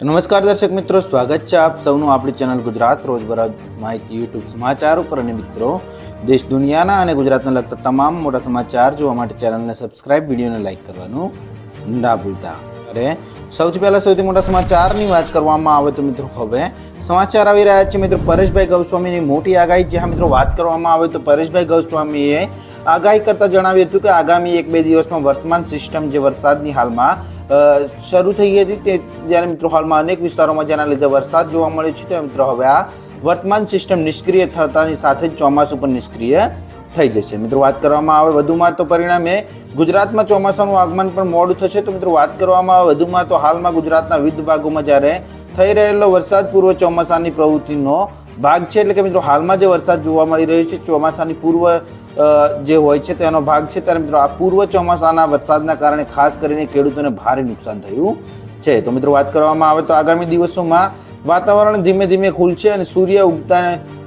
નમસ્કાર દર્શક મિત્રો, સ્વાગત છે આપ સૌનું આપણી ચેનલ ગુજરાત રોજબરોજ માહિતી યુટ્યુબ સમાચાર ઉપર. અને મિત્રો, દેશ દુનિયાના અને ગુજરાતને લગતા તમામ મોટા સમાચાર જોવા માટે ચેનલને સબસ્ક્રાઇબ, વિડીયોને લાઇક કરવાનું ના ભૂલતા. અરે, સૌથી પહેલાં સૌથી મોટા સમાચારની વાત કરવામાં આવે તો મિત્રો, હવે સમાચાર આવી રહ્યા છે. મિત્રો, પરેશભાઈ ગૌસ્વામીની મોટી આગાહી. જ્યાં મિત્રો વાત કરવામાં આવે તો પરેશભાઈ ગૌસ્વામીએ આગાહી કરતા જણાવ્યું હતું કે આગામી એક બે દિવસમાં વર્તમાન સિસ્ટમ જે વરસાદની હાલમાં શરૂ થઈ ગઈ હતી તે જ્યારે મિત્રો હાલમાં અનેક વિસ્તારોમાં જેના લીધે વરસાદ જોવા મળે છે, તે મિત્રો હવે આ વર્તમાન સિસ્ટમ નિષ્ક્રિય થતાની સાથે જ ચોમાસું પણ નિષ્ક્રિય થઈ જશે. મિત્રો વાત કરવામાં આવે વધુમાં તો પરિણામે ગુજરાતમાં ચોમાસાનું આગમન પણ મોડું થશે. તો મિત્રો વાત કરવામાં આવે વધુમાં તો હાલમાં ગુજરાતના વિવિધ ભાગોમાં જ્યારે થઈ રહેલો વરસાદ, પૂર્વ ચોમાસાની પ્રવૃત્તિનો ભાગ છે. એટલે કે મિત્રો હાલમાં જે વરસાદ જોવા મળી રહ્યો છે, ચોમાસાની પૂર્વ જે હોય છે તેનો ભાગ છે. ત્યારે મિત્રો, આ પૂર્વ ચોમાસાના વરસાદના કારણે ખાસ કરીને ખેડૂતોને ભારે નુકસાન થયું છે. તો મિત્રો, વાત કરવામાં આવે તો આગામી દિવસોમાં વાતાવરણ ધીમે ધીમે ખુલશે અને સૂર્ય ઉગતા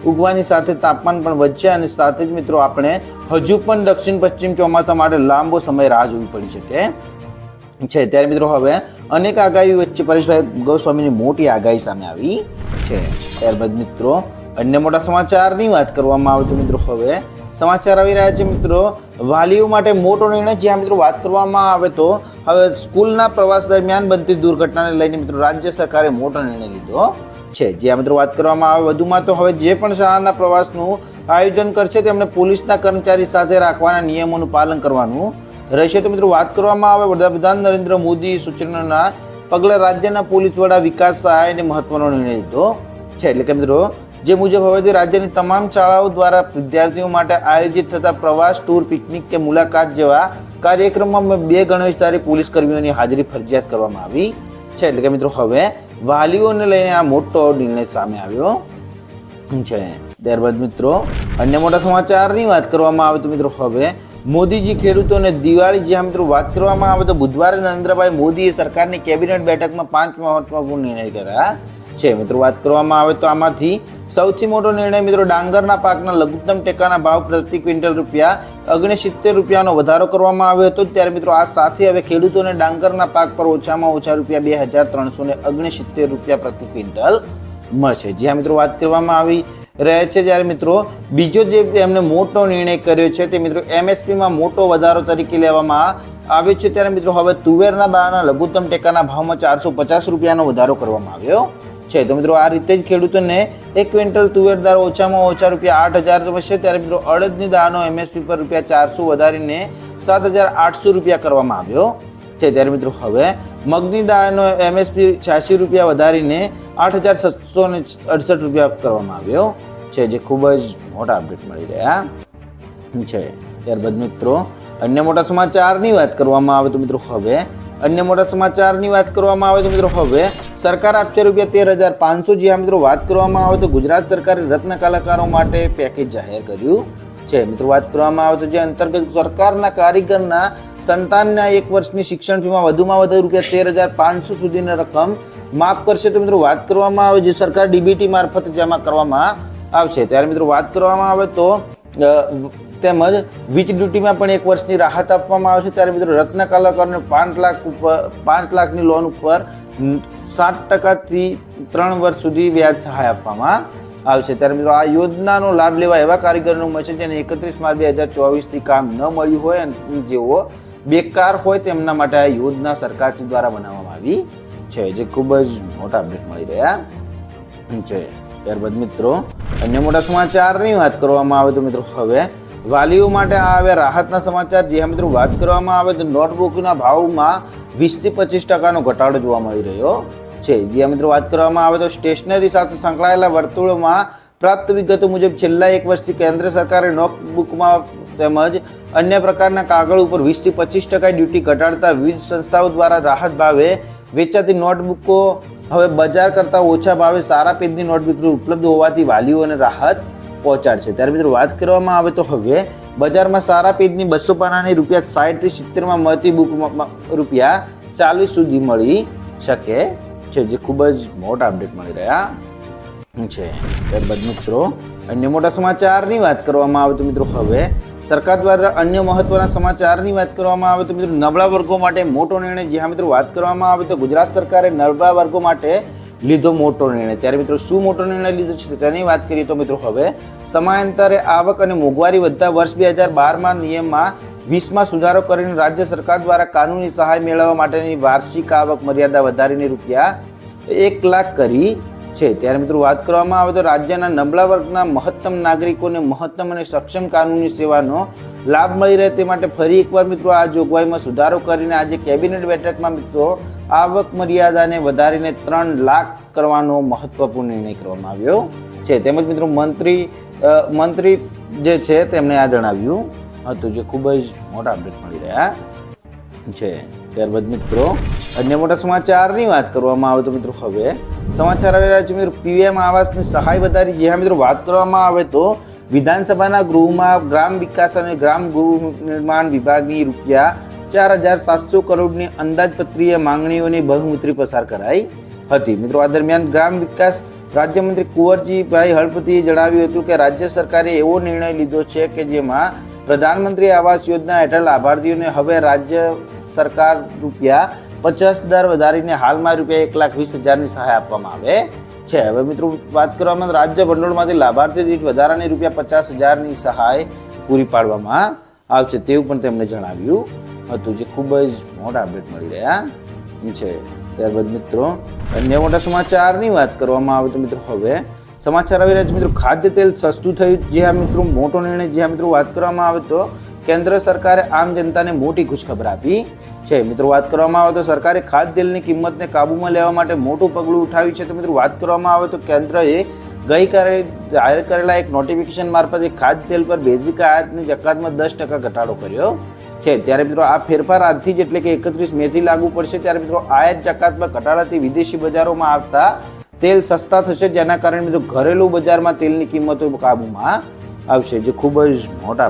ઉગવાની સાથે તાપમાન પણ વધશે અને સાથે જ મિત્રો, આપણે હજુ પણ દક્ષિણ પશ્ચિમ ચોમાસા માટે લાંબો સમય રાહ જોવી પડી શકે છે. ત્યારે મિત્રો, હવે અનેક આગાહી વચ્ચે પરેશભાઈ ગોસ્વામીની મોટી આગાહી સામે આવી છે. ત્યારબાદ મિત્રો, અન્ય મોટા સમાચારની વાત કરવામાં આવે તો મિત્રો, હવે સમાચાર આવી રહ્યા છે મિત્રો. વાલીઓ માટે મોટો નિર્ણય જ્યાં મિત્રો વાત કરવામાં આવે તો હવે સ્કૂલના પ્રવાસ દરમિયાન બનતી દુર્ઘટનાને લઈને મિત્રો રાજ્ય સરકારે મોટો નિર્ણય લીધો છે. જ્યાં મિત્રો વાત કરવામાં આવે વધુમાં તો હવે જે પણ શાળાના પ્રવાસનું આયોજન કરશે તેમને પોલીસના કર્મચારી સાથે રાખવાના નિયમોનું પાલન કરવાનું રહેશે. તો મિત્રો વાત કરવામાં આવે વડાપ્રધાન નરેન્દ્ર મોદી સૂચનાના પગલે રાજ્યના પોલીસ વડા વિકાસ સહાયને મહત્વનો નિર્ણય લીધો. છે. એટલે કે મિત્રો જે મુજબ હવેથી રાજ્યની તમામ શાળાઓ દ્વારા વિદ્યાર્થીઓ માટે આયોજિત થતા પ્રવાસ, ટૂર, પિકનિક કે મુલાકાત જેવા કાર્યક્રમમાં બે ગણવેશધારી પોલીસ કર્મીઓની હાજરી ફરજિયાત કરવામાં આવી છે. એટલે કે મિત્રો, હવે વાલીઓને લઈને આ મોટો નિર્ણય સામે આવ્યો છે. ત્યારબાદ મિત્રો, અન્ય મોટા સમાચારની વાત કરવામાં આવે તો મિત્રો, હવે મોદીજી ખેડૂતોને દિવાળી જ્યાં મિત્રો વાત કરવામાં આવે તો બુધવારે નરેન્દ્રભાઈ મોદીએ સરકારની કેબિનેટ બેઠકમાં પાંચ મહત્વપૂર્ણ નિર્ણય કર્યા છે. મિત્રો, વાત કરવામાં આવે તો આમાંથી સૌથી મોટો નિર્ણય મિત્રો ડાંગરના પાકના લઘુત્તમ ટેકાના ભાવ પ્રતિ ક્વિન્ટલ રૂપિયા ઓગણસિત્તેર રૂપિયાનો વધારો કરવામાં આવ્યો હતો. ત્યારે મિત્રો આ સાથે હવે ખેડૂતોને ડાંગરના પાક પર ઓછામાં ઓછા રૂપિયા બે હજાર ત્રણસો ને ઓગણસિત્તેર રૂપિયા પ્રતિ ક્વિન્ટલ મળશે. જ્યાં મિત્રો વાત કરવામાં આવી રહે છે જ્યારે મિત્રો બીજો જે એમને મોટો નિર્ણય કર્યો છે તે મિત્રો એમએસપીમાં મોટો વધારો તરીકે લેવામાં આવ્યો છે. ત્યારે મિત્રો હવે તુવેરના દાણાના લઘુત્તમ ટેકાના ભાવમાં ચારસો પચાસ રૂપિયાનો વધારો કરવામાં આવ્યો છે. તો મિત્રો, આ રીતે જ ખેડૂતોને એક ક્વિન્ટલ તુવેર દાળ ઓછામાં ઓછા રૂપિયા આઠ હજાર મળશે ત્યારે મિત્રો, અડદની દાળનો એમએસપી પર રૂપિયા ચારસો વધારીને સાત હજાર આઠસો રૂપિયા કરવામાં આવ્યો છે. ત્યારે મિત્રો, હવે મગની દાળનો એમએસપી છ્યાસી રૂપિયા વધારીને આઠ હજાર સાતસો ને અડસઠ રૂપિયા કરવામાં આવ્યો છે, જે ખૂબ જ મોટા અપડેટ મળી રહ્યા છે. ત્યારબાદ મિત્રો, અન્ય મોટા સમાચારની વાત કરવામાં આવે તો મિત્રો, હવે અન્ય મોટા સમાચારની વાત કરવામાં આવે તો મિત્રો, હવે સરકાર આપશે રૂપિયા તેર હજાર પાંચસો. જ્યાં મિત્રો, વાત કરવામાં આવે તો ગુજરાત સરકારે રત્ન કલાકારો માટે પેકેજ જાહેર કર્યું છે. મિત્રો, વાત કરવામાં આવે તો જે અંતર્ગત સરકારના કારીગરના સંતાનના એક વર્ષની શિક્ષણ ફીમાં વધુમાં વધુ રૂપિયા તેર હજાર પાંચસો સુધીની રકમ માફ કરશે તો મિત્રો, વાત કરવામાં આવે જે સરકાર ડીબીટી મારફત જમા કરવામાં આવશે. ત્યારે મિત્રો, વાત કરવામાં આવે તો તેમજ વીજ ડ્યુટીમાં પણ એક વર્ષની રાહત આપવામાં આવશે ત્યારે મિત્રો, રત્ન કલાકારોને પાંચ લાખ ઉપર, પાંચ લાખની લોન ઉપર સાત ટકાથી ત્રણ વર્ષ સુધી વ્યાજ સહાય આપવામાં આવશે. ત્યારે મિત્રો, આ યોજનાનો લાભ લેવા એવા કારીગરનું મળશે જેને એકત્રીસ માર્ચ બે હજાર ચોવીસથી કામ ન મળ્યું હોય અને જેઓ બેકાર હોય તેમના માટે આ યોજના સરકારશ્રી દ્વારા બનાવવામાં આવી છે, જે ખૂબ જ મોટા અપડેટ મળી રહ્યા છે. ત્યારબાદ મિત્રો, અન્ય મોટા સમાચારની વાત કરવામાં આવે તો મિત્રો, હવે વાલીઓ માટે આ હવે રાહતના સમાચાર. જે મિત્રો, વાત કરવામાં આવે તો નોટબુકના ભાવમાં વીસથી પચીસ ટકાનો ઘટાડો જોવા મળી રહ્યો છે. જે મિત્રો, વાત કરવામાં આવે તો સ્ટેશનરી સાથે સંકળાયેલા વર્તુળોમાં પ્રાપ્ત વિગતો મુજબ છેલ્લા એક વર્ષથી કેન્દ્ર સરકારે નોટબુકમાં તેમજ અન્ય પ્રકારના કાગળ ઉપર વીસથી પચીસ ટકા ડ્યુટી ઘટાડતા વિવિધ સંસ્થાઓ દ્વારા રાહત ભાવે વેચાતી નોટબુકો હવે બજાર કરતાં ઓછા ભાવે સારા પેજની નોટબુક ઉપલબ્ધ હોવાથી વાલીઓને રાહત પહોંચાડશે ત્યારે મિત્રો વાત કરવામાં આવે તો હવે બજારમાં સારા પેજની બસો પાનાની રૂપિયા સાઠથી સિત્તેરમાં મળતી બુકમાં રૂપિયા ચાલીસ સુધી મળી શકે છે, જે ખૂબ જ મોટા અપડેટ મળી રહ્યા છે. ત્યારબાદ મિત્રો, અન્ય મોટા સમાચારની વાત કરવામાં આવે તો મિત્રો હવે સરકાર દ્વારા અન્ય મહત્વના સમાચારની વાત કરવામાં આવે તો મિત્રો નબળા વર્ગો માટે મોટો નિર્ણય, જ્યાં મિત્રો વાત કરવામાં આવે તો ગુજરાત સરકારે નબળા વર્ગો માટે લીધો મોટો નિર્ણય. ત્યારે મિત્રો, શું મોટો નિર્ણય લીધો છે? તેની વાત કરીએ તો મિત્રો, હવે સમયાંતરે આવક અને મોંઘવારી વધતા વર્ષ બે હજાર બારમાં નિયમમાં વીસમાં સુધારો કરીને રાજ્ય સરકાર દ્વારા કાનૂની સહાય મેળવવા માટેની વાર્ષિક આવક મર્યાદા વધારીને રૂપિયા એક લાખ કરી છે. ત્યારે મિત્રો, વાત કરવામાં આવે તો રાજ્યના નબળા વર્ગના મહત્તમ નાગરિકોને મહત્તમ અને સક્ષમ કાનૂની સેવાનો લાભ મળી રહે તે માટે ફરી એકવાર મિત્રો આ જોગવાઈમાં સુધારો કરીને આજે કેબિનેટ બેઠકમાં મિત્રો આવક મર્યાદાને વધારીને ત્રણ લાખ કરવાનો મહત્વપૂર્ણ નિર્ણય કરવામાં આવ્યો છે. તેમજ મિત્રો મંત્રી મંત્રી જે છે તેમણે આ જણાવ્યું હતું જે ખૂબ જ મોટા અપડેટ મળી રહ્યા છે. ત્યારબાદ મિત્રો અન્ય મોટા સમાચારની વાત કરવામાં આવે તો મિત્રો હવે સમાચાર આવી રહ્યા છે. મિત્રો પીએમ આવાસની સહાય વધારી જ્યાં મિત્રો વાત કરવામાં આવે તો વિધાનસભાના ગૃહમાં ગ્રામ વિકાસ અને ગ્રામ ગૃહ નિર્માણ વિભાગની રૂપિયા ચાર હજાર સાતસો કરોડની અંદાજપત્રીય માંગણીઓની બહુમૂત્રી પસાર કરાઈ હતી. મિત્રો, આ દરમિયાન ગ્રામ વિકાસ રાજ્યમંત્રી કુંવરજીભાઈ હળપતિએ જણાવ્યું હતું કે રાજ્ય સરકારે એવો નિર્ણય લીધો છે કે જેમાં પ્રધાનમંત્રી આવાસ યોજના હેઠળ લાભાર્થીઓને હવે રાજ્ય સરકાર રૂપિયા પચાસ હજાર વધારીને હાલમાં રૂપિયા એક લાખ વીસ હજારની સહાય આપવામાં આવે છે. હવે મિત્રો, વાત કરવામાં રાજ્ય ભંડોળમાંથી લાભાર્થી દીઠ વધારાની રૂપિયા પચાસ હજારની સહાય પૂરી પાડવામાં આવશે તેવું પણ તેમણે જણાવ્યું હતું. જે ખૂબ જ મોટા અપડેટ મળી રહ્યા છે. ત્યારબાદ મિત્રો, અન્ય મોટા સમાચારની વાત કરવામાં આવે તો મિત્રો, હવે સમાચાર આવી રહ્યા છે. મિત્રો ખાદ્ય તેલ સસ્તું થયું. જે આ મિત્રો, મોટો નિર્ણય, જે આ મિત્રો વાત કરવામાં આવે તો કેન્દ્ર સરકારે આમ જનતાને મોટી ખુશખબર આપી છે. મિત્રો, વાત કરવામાં આવે તો સરકારે ખાદ્ય તેલની કિંમતને કાબૂમાં લેવા માટે મોટું પગલું ઉઠાવ્યું છે. તો મિત્રો, વાત કરવામાં આવે તો કેન્દ્રએ ગઈકાલે જાહેર કરેલા એક નોટિફિકેશન મારફતે ખાદ્ય તેલ પર બેઝિક આયાતની જકાતમાં દસ ટકા ઘટાડો કર્યો છે. ત્યારે મિત્રો, આ ફેરફાર આજથી જ એટલે કે એકત્રીસ મેથી લાગુ પડશે. ત્યારે મિત્રો, આયાત જકાતમાં ઘટાડાથી વિદેશી બજારોમાં આવતા તેલ સસ્તા થશે, જેના કારણે મિત્રો, ઘરેલું બજારમાં તેલની કિંમતો કાબૂમાં આવશે, જે ખૂબ જ મોટા